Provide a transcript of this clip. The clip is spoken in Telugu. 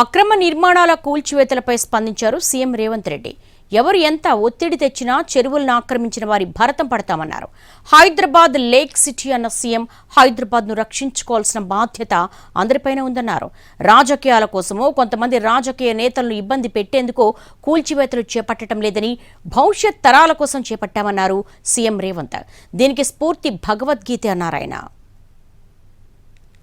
అక్రమ నిర్మాణాల కూల్చివేతలపై స్పందించారు సీఎం రేవంత్ రెడ్డి. ఎవరు ఎంత ఒత్తిడి తెచ్చినా చెరువులను ఆక్రమించిన వారి భరతం పడతామన్నారు. హైదరాబాద్ లేక్ సిటీ అన్న సీఎం హైదరాబాద్ను రక్షించుకోవాల్సిన బాధ్యత అందరిపైన ఉందన్నారు. రాజకీయాల కోసమో కొంతమంది రాజకీయ నేతలను ఇబ్బంది పెట్టేందుకు కూల్చివేతలు చేపట్టడం లేదని భవిష్యత్ తరాల కోసం చేపట్టామన్నారు సీఎం రేవంత్. దీనికి స్ఫూర్తి భగవద్గీత అన్నారు